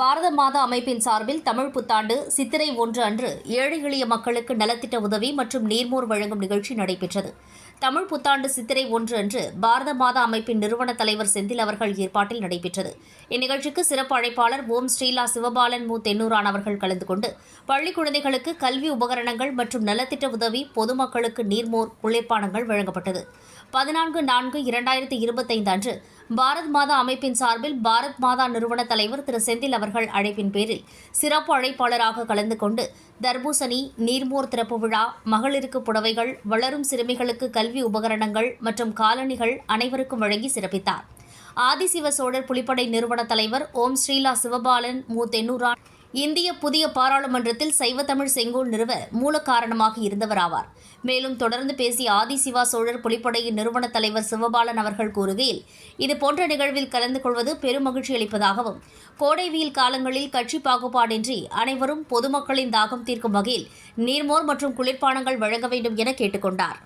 பாரத மாதா அமைப்பின் சார்பில் தமிழ் புத்தாண்டு சித்திரை ஒன்று அன்று ஏழை எளிய மக்களுக்கு நலத்திட்ட உதவி மற்றும் நீர்மோர் வழங்கும் நிகழ்ச்சி நடைபெற்றது. தமிழ் புத்தாண்டு சித்திரை ஒன்று அன்று பாரத மாதா அமைப்பின் நிறுவன தலைவர் செந்தில் அவர்கள் ஏற்பாட்டில் நடைபெற்றது. இந்நிகழ்ச்சிக்கு சிறப்பு அழைப்பாளர் ஓம் ஸ்ரீலா சிவபாலன் மு. தென்னூரான் அவர்கள் கலந்து கொண்டு பள்ளி குழந்தைகளுக்கு கல்வி உபகரணங்கள் மற்றும் நலத்திட்ட உதவி பொதுமக்களுக்கு நீர்மோர் குளிர்பானங்கள் வழங்கப்பட்டது. பதினான்கு நான்கு இரண்டாயிரத்தி இருபத்தைந்து அன்று பாரத் மாதா அமைப்பின் சார்பில் பாரத் மாதா நிறுவன தலைவர் திரு செந்தில் அவர்கள் அழைப்பின் பேரில் சிறப்பு அழைப்பாளராக கலந்து கொண்டு தர்பூசணி நீர்மோர் திறப்பு விழா மகளிருக்கு புடவைகள் வளரும் சிறுமிகளுக்கு கல்வி உபகரணங்கள் மற்றும் காலணிகள் அனைவருக்கும் வழங்கி சிறப்பித்தார். ஆதிசிவ சோழர் புலிப்படை நிறுவன தலைவர் ஓம் ஸ்ரீலா சிவபாலன் மு. தென்னூரான் இந்திய புதிய பாராளுமன்றத்தில் சைவத்தமிழ் செங்கோல் நிறுவ மூல காரணமாக இருந்தவர் ஆவார் மேலும் தொடர்ந்து பேசிய ஆதிசிவா சோழர் புலிப்படையின் நிறுவன தலைவர் சிவபாலன் அவர்கள் கூறுகையில் இதுபோன்ற நிகழ்வில் கலந்து கொள்வது பெருமகிழ்ச்சி அளிப்பதாகவும் கோடை வெயில் காலங்களில் கட்சி பாகுபாடின்றி அனைவரும் பொதுமக்களின் தாகம் தீர்க்கும் வகையில் நீர்மோர் மற்றும் குளிர்பானங்கள் வழங்க வேண்டும் என கேட்டுக்கொண்டார்.